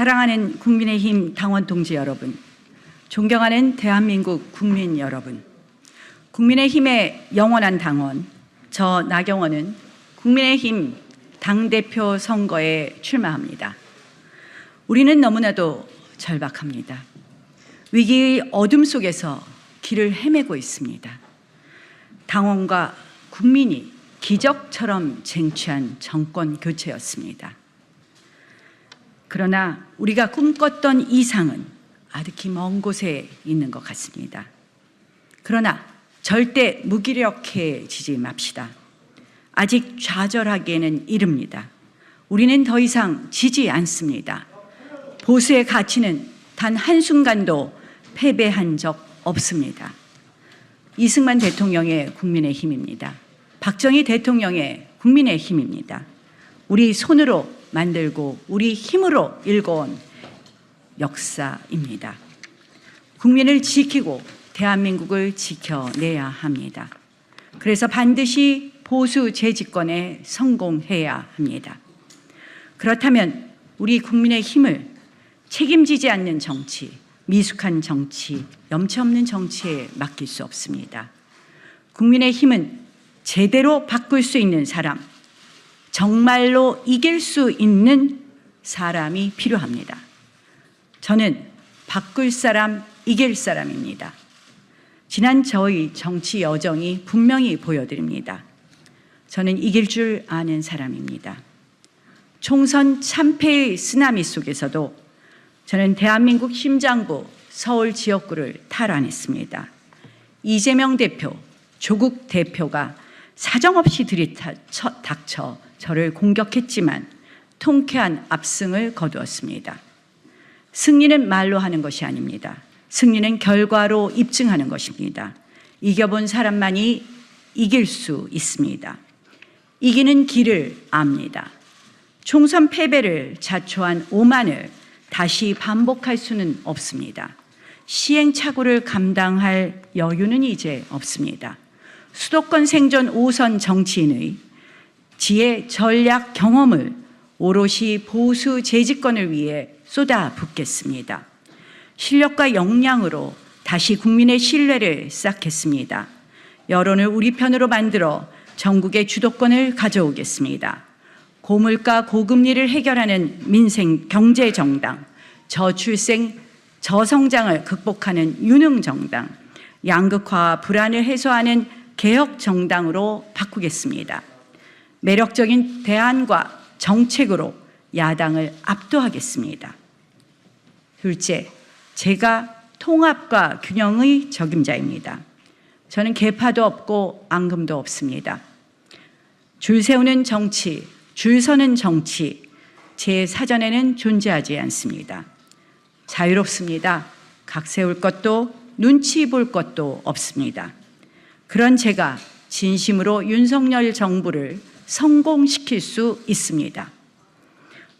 사랑하는 국민의힘 당원 동지 여러분, 존경하는 대한민국 국민 여러분, 국민의힘의 영원한 당원, 저 나경원은 국민의힘 당대표 선거에 출마합니다. 우리는 너무나도 절박합니다. 위기의 어둠 속에서 길을 헤매고 있습니다. 당원과 국민이 기적처럼 쟁취한 정권 교체였습니다. 그러나 우리가 꿈꿨던 이상은 아득히 먼 곳에 있는 것 같습니다. 그러나 절대 무기력해지지 맙시다. 아직 좌절하기에는 이릅니다. 우리는 더 이상 지지 않습니다. 보수의 가치는 단 한순간도 패배한 적 없습니다. 이승만 대통령의 국민의 힘입니다. 박정희 대통령의 국민의 힘입니다. 우리 손으로 만들고 우리 힘으로 일궈온 역사입니다. 국민을 지키고 대한민국을 지켜내야 합니다. 그래서 반드시 보수 재집권에 성공해야 합니다. 그렇다면 우리 국민의 힘을 책임지지 않는 정치, 미숙한 정치, 염치 없는 정치에 맡길 수 없습니다. 국민의 힘은 제대로 바꿀 수 있는 사람, 정말로 이길 수 있는 사람이 필요합니다. 저는 바꿀 사람, 이길 사람입니다. 지난 저희 정치 여정이 분명히 보여드립니다. 저는 이길 줄 아는 사람입니다. 총선 참패의 쓰나미 속에서도 저는 대한민국 심장부 서울 지역구를 탈환했습니다. 이재명 대표, 조국 대표가 사정없이 들이닥쳐 저를 공격했지만 통쾌한 압승을 거두었습니다. 승리는 말로 하는 것이 아닙니다. 승리는 결과로 입증하는 것입니다. 이겨본 사람만이 이길 수 있습니다. 이기는 길을 압니다. 총선 패배를 자초한 오만을 다시 반복할 수는 없습니다. 시행착오를 감당할 여유는 이제 없습니다. 수도권 생존 5선 정치인의 지혜, 전략, 경험을 오롯이 보수 재집권을 위해 쏟아붓겠습니다. 실력과 역량으로 다시 국민의 신뢰를 쌓겠습니다. 여론을 우리 편으로 만들어 전국의 주도권을 가져오겠습니다. 고물가 고금리를 해결하는 민생 경제 정당, 저출생 저성장을 극복하는 유능 정당, 양극화 불안을 해소하는 개혁 정당으로 바꾸겠습니다. 매력적인 대안과 정책으로 야당을 압도하겠습니다. 둘째, 제가 통합과 균형의 적임자입니다. 저는 개파도 없고 앙금도 없습니다. 줄 세우는 정치, 줄 서는 정치, 제 사전에는 존재하지 않습니다. 자유롭습니다. 각 세울 것도 눈치 볼 것도 없습니다. 그런 제가 진심으로 윤석열 정부를 성공시킬 수 있습니다.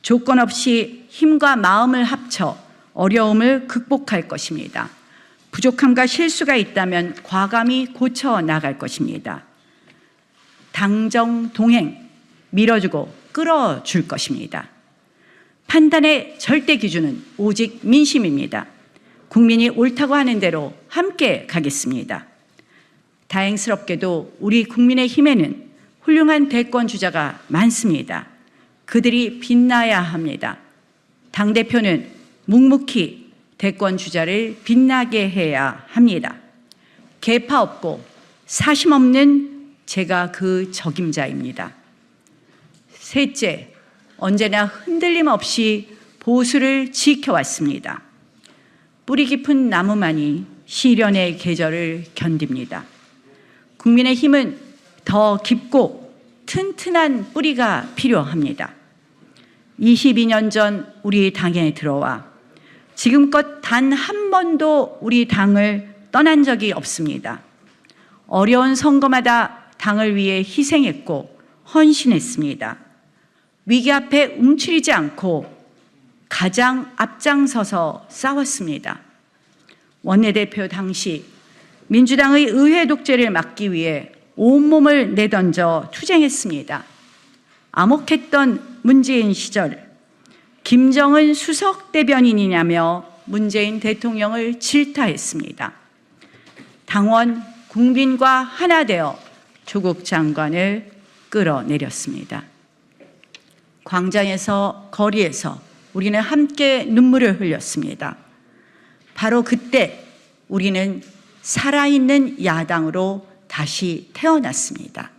조건 없이 힘과 마음을 합쳐 어려움을 극복할 것입니다. 부족함과 실수가 있다면 과감히 고쳐 나갈 것입니다. 당정 동행 밀어주고 끌어줄 것입니다. 판단의 절대 기준은 오직 민심입니다. 국민이 옳다고 하는 대로 함께 가겠습니다. 다행스럽게도 우리 국민의 힘에는 훌륭한 대권 주자가 많습니다. 그들이 빛나야 합니다. 당대표는 묵묵히 대권 주자를 빛나게 해야 합니다. 개파 없고 사심 없는 제가 그 적임자입니다. 셋째, 언제나 흔들림 없이 보수를 지켜왔습니다. 뿌리 깊은 나무만이 시련의 계절을 견딥니다. 국민의 힘은 더 깊고 튼튼한 뿌리가 필요합니다. 22년 전 우리 당에 들어와 지금껏 단 한 번도 우리 당을 떠난 적이 없습니다. 어려운 선거마다 당을 위해 희생했고 헌신했습니다. 위기 앞에 움츠리지 않고 가장 앞장서서 싸웠습니다. 원내대표 당시 민주당의 의회 독재를 막기 위해 온몸을 내던져 투쟁했습니다. 암흑했던 문재인 시절 김정은 수석 대변인이냐며 문재인 대통령을 질타했습니다. 당원 국민과 하나 되어 조국 장관을 끌어내렸습니다. 광장에서 거리에서 우리는 함께 눈물을 흘렸습니다. 바로 그때 우리는 살아있는 야당으로 다시 태어났습니다.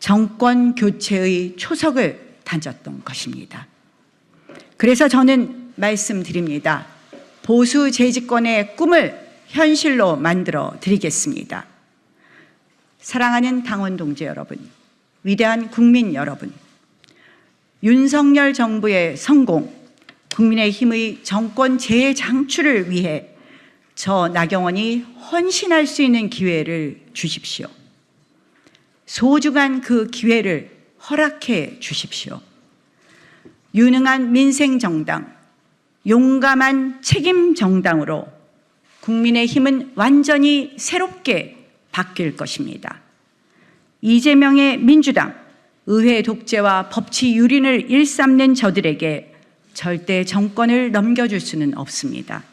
정권 교체의 초석을 던졌던 것입니다. 그래서 저는 말씀드립니다. 보수 재집권의 꿈을 현실로 만들어 드리겠습니다. 사랑하는 당원 동지 여러분, 위대한 국민 여러분, 윤석열 정부의 성공, 국민의힘의 정권 재장출을 위해 저 나경원이 헌신할 수 있는 기회를 주십시오. 소중한 그 기회를 허락해 주십시오. 유능한 민생 정당, 용감한 책임 정당으로 국민의 힘은 완전히 새롭게 바뀔 것입니다. 이재명의 민주당, 의회 독재와 법치 유린을 일삼는 저들에게 절대 정권을 넘겨줄 수는 없습니다.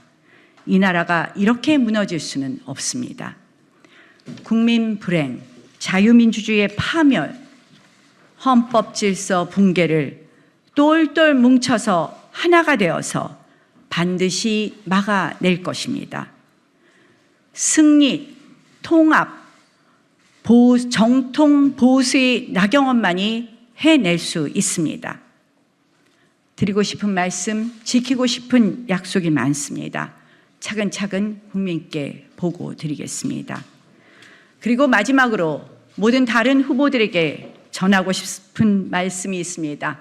이 나라가 이렇게 무너질 수는 없습니다. 국민 불행, 자유민주주의의 파멸, 헌법 질서 붕괴를 똘똘 뭉쳐서 하나가 되어서 반드시 막아낼 것입니다. 승리, 통합, 보, 정통 보수의 나경원만이 해낼 수 있습니다. 드리고 싶은 말씀, 지키고 싶은 약속이 많습니다. 차근차근 국민께 보고 드리겠습니다. 그리고 마지막으로 모든 다른 후보들에게 전하고 싶은 말씀이 있습니다.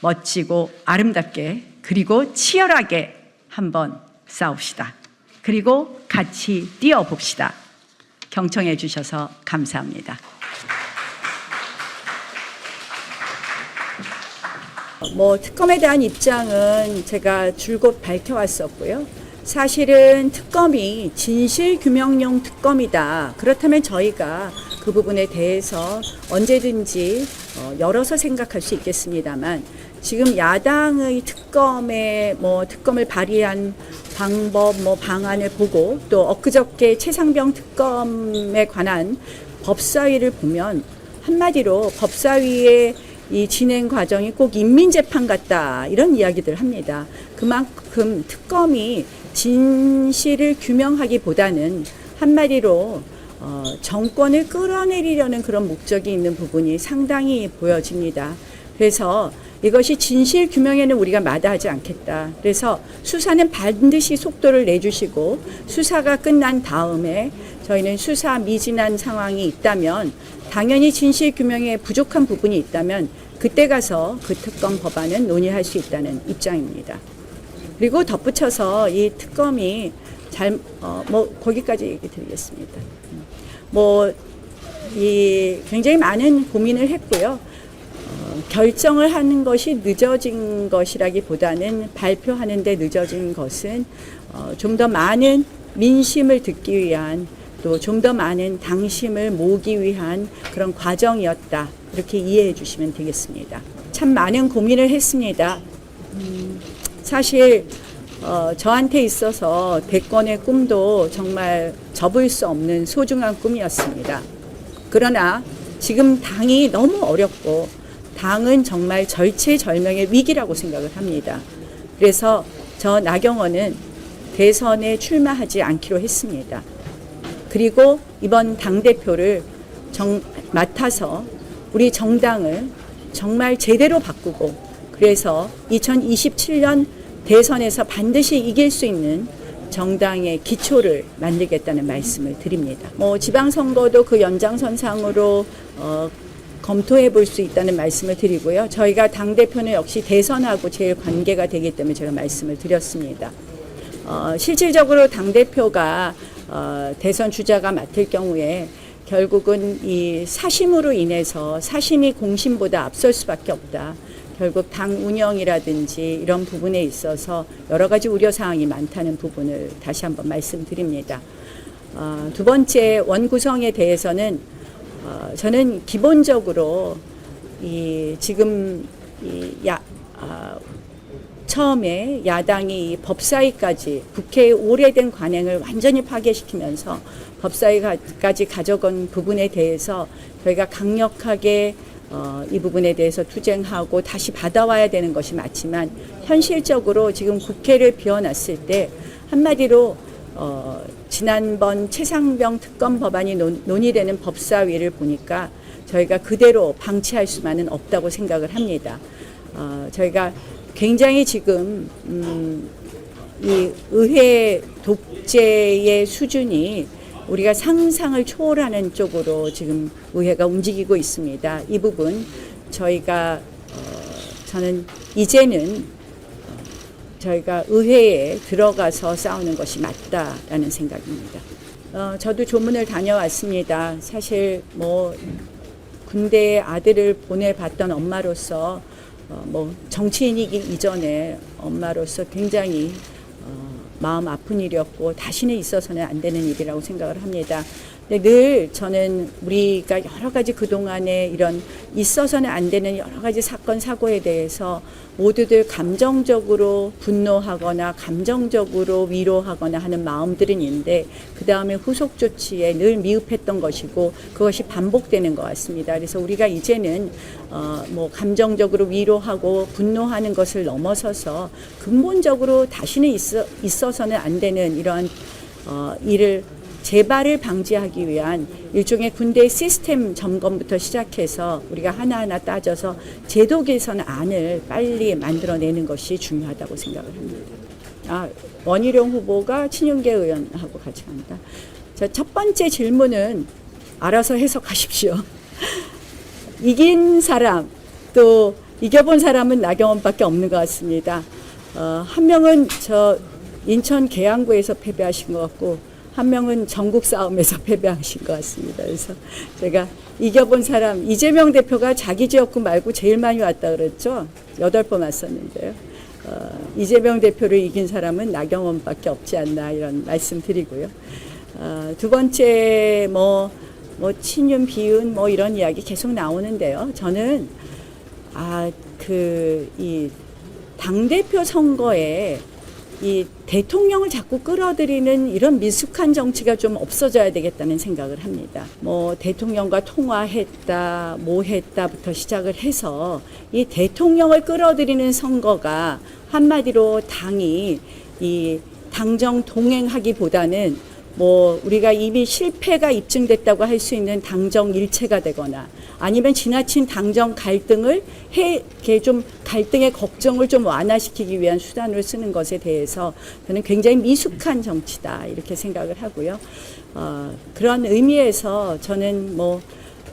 멋지고 아름답게 그리고 치열하게 한번 싸웁시다. 그리고 같이 뛰어봅시다. 경청해 주셔서 감사합니다. 뭐 특검에 대한 입장은 제가 줄곧 밝혀왔었고요. 사실은 특검이 진실 규명용 특검이다. 그렇다면 저희가 그 부분에 대해서 언제든지 어, 열어서 생각할 수 있겠습니다만 지금 야당의 특검에 뭐 특검을 발의한 방법 뭐 방안을 보고 또 엊그저께 최상병 특검에 관한 법사위를 보면 한마디로 법사위의 이 진행 과정이 꼭 인민재판 같다 이런 이야기들 합니다. 그만큼 특검이 진실을 규명하기보다는 한마디로 어, 정권을 끌어내리려는 그런 목적이 있는 부분이 상당히 보여집니다. 그래서 이것이 진실 규명에는 우리가 마다하지 않겠다. 그래서 수사는 반드시 속도를 내주시고 수사가 끝난 다음에 저희는 수사 미진한 상황이 있다면 당연히 진실 규명에 부족한 부분이 있다면 그때 가서 그 특검 법안은 논의할 수 있다는 입장입니다. 그리고 덧붙여서 이 특검이 잘, 어, 뭐, 거기까지 얘기 드리겠습니다. 뭐, 이 굉장히 많은 고민을 했고요. 어, 결정을 하는 것이 늦어진 것이라기보다는 발표하는데 늦어진 것은 어, 좀 더 많은 민심을 듣기 위한 또 좀 더 많은 당심을 모으기 위한 그런 과정이었다. 이렇게 이해해 주시면 되겠습니다. 참 많은 고민을 했습니다. 음, 사실 어, 저한테 있어서 대권의 꿈도 정말 접을 수 없는 소중한 꿈이었습니다. 그러나 지금 당이 너무 어렵고 당은 정말 절체절명의 위기라고 생각을 합니다. 그래서 저 나경원은 대선에 출마하지 않기로 했습니다. 그리고 이번 당대표를 정, 맡아서 우리 정당을 정말 제대로 바꾸고 그래서 2027년 대선에서 반드시 이길 수 있는 정당의 기초를 만들겠다는 말씀을 드립니다. 뭐 지방선거도 그 연장선상으로 어, 검토해 볼 수 있다는 말씀을 드리고요. 저희가 당대표는 역시 대선하고 제일 관계가 되기 때문에 제가 말씀을 드렸습니다. 어, 실질적으로 당대표가 어, 대선 주자가 맡을 경우에 결국은 이 사심으로 인해서 사심이 공심보다 앞설 수밖에 없다. 결국 당 운영이라든지 이런 부분에 있어서 여러 가지 우려 사항이 많다는 부분을 다시 한번 말씀드립니다. 어, 두 번째 원 구성에 대해서는 어, 저는 기본적으로 이 지금 이 야, 아, 처음에 야당이 이 법사위까지 국회의 오래된 관행을 완전히 파괴시키면서 법사위까지 가져간 부분에 대해서 저희가 강력하게 어, 이 부분에 대해서 투쟁하고 다시 받아와야 되는 것이 맞지만 현실적으로 지금 국회를 비워놨을 때 한마디로 어, 지난번 최상병 특검 법안이 논, 논의되는 법사위를 보니까 저희가 그대로 방치할 수만은 없다고 생각을 합니다. 어, 저희가 굉장히 지금 음, 이 의회 독재의 수준이 우리가 상상을 초월하는 쪽으로 지금 의회가 움직이고 있습니다. 이 부분 저희가 어, 저는 이제는 어, 저희가 의회에 들어가서 싸우는 것이 맞다라는 생각입니다. 어, 저도 조문을 다녀왔습니다. 사실 뭐 군대에 아들을 보내봤던 엄마로서 어, 뭐 정치인이기 이전에 엄마로서 굉장히 어, 마음 아픈 일이었고 다시는 있어서는 안 되는 일이라고 생각을 합니다. 근데 늘 저는 우리가 여러 가지 그동안에 이런 있어서는 안 되는 여러 가지 사건 사고에 대해서 모두들 감정적으로 분노하거나 감정적으로 위로하거나 하는 마음들은 있는데 그 다음에 후속 조치에 늘 미흡했던 것이고 그것이 반복되는 것 같습니다. 그래서 우리가 이제는 어, 뭐 감정적으로 위로하고 분노하는 것을 넘어서서 근본적으로 다시는 있어, 있어서는 안 되는 이러한 어, 일을 재발을 방지하기 위한 일종의 군대 시스템 점검부터 시작해서 우리가 하나하나 따져서 제도 개선 안을 빨리 만들어내는 것이 중요하다고 생각을 합니다. 아, 원희룡 후보가 친윤계 의원하고 같이 간다. 자, 첫 번째 질문은 알아서 해석하십시오. 이긴 사람 또 이겨본 사람은 나경원밖에 없는 것 같습니다. 어, 한 명은 저 인천 계양구에서 패배하신 것 같고 한 명은 전국 싸움에서 패배하신 것 같습니다. 그래서 제가 이겨본 사람 이재명 대표가 자기 지역구 말고 제일 많이 왔다 그랬죠. 여덟 번 왔었는데요. 어, 이재명 대표를 이긴 사람은 나경원밖에 없지 않나 이런 말씀드리고요. 어, 두 번째 뭐, 뭐 친윤 비윤 뭐 이런 이야기 계속 나오는데요. 저는 아그이 당 대표 선거에 이 대통령을 자꾸 끌어들이는 이런 미숙한 정치가 좀 없어져야 되겠다는 생각을 합니다. 뭐 대통령과 통화했다, 뭐 했다부터 시작을 해서 이 대통령을 끌어들이는 선거가 한마디로 당이 이 당정 동행하기보다는 뭐 우리가 이미 실패가 입증됐다고 할 수 있는 당정 일체가 되거나 아니면 지나친 당정 갈등을 해 좀 갈등의 걱정을 좀 완화시키기 위한 수단으로 쓰는 것에 대해서 저는 굉장히 미숙한 정치다 이렇게 생각을 하고요. 어, 그런 의미에서 저는 뭐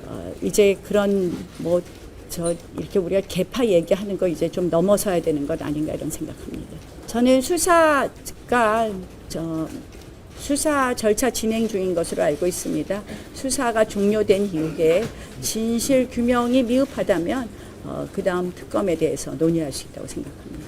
어, 이제 그런 뭐 저 이렇게 우리가 개파 얘기하는 거 이제 좀 넘어서야 되는 것 아닌가 이런 생각합니다. 저는 수사가 저 수사 절차 진행 중인 것으로 알고 있습니다. 수사가 종료된 이후에 진실 규명이 미흡하다면 어, 그 다음 특검에 대해서 논의할 수 있다고 생각합니다.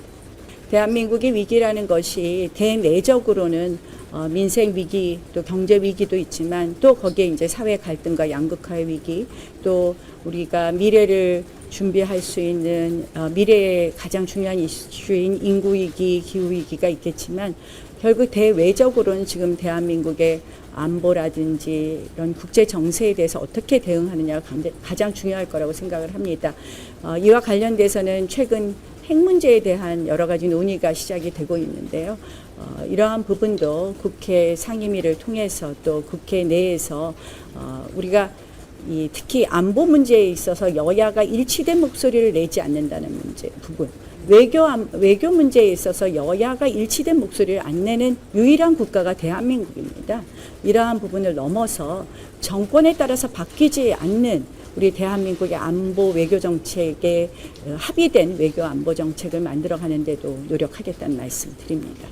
대한민국의 위기라는 것이 대내적으로는 어, 민생 위기 또 경제 위기도 있지만 또 거기에 이제 사회 갈등과 양극화의 위기 또 우리가 미래를 준비할 수 있는 어, 미래의 가장 중요한 이슈인 인구 위기, 기후 위기가 있겠지만 결국 대외적으로는 지금 대한민국의 안보라든지 이런 국제 정세에 대해서 어떻게 대응하느냐가 강- 가장 중요할 거라고 생각을 합니다. 어, 이와 관련돼서는 최근 핵 문제에 대한 여러 가지 논의가 시작이 되고 있는데요. 어, 이러한 부분도 국회 상임위를 통해서 또 국회 내에서 어, 우리가 이 특히 안보 문제에 있어서 여야가 일치된 목소리를 내지 않는다는 문제 부분. 외교 안- 외교 문제에 있어서 여야가 일치된 목소리를 안 내는 유일한 국가가 대한민국입니다. 이러한 부분을 넘어서 정권에 따라서 바뀌지 않는 우리 대한민국의 안보 외교 정책에 어, 합의된 외교 안보 정책을 만들어 가는데도 노력하겠다는 말씀 드립니다.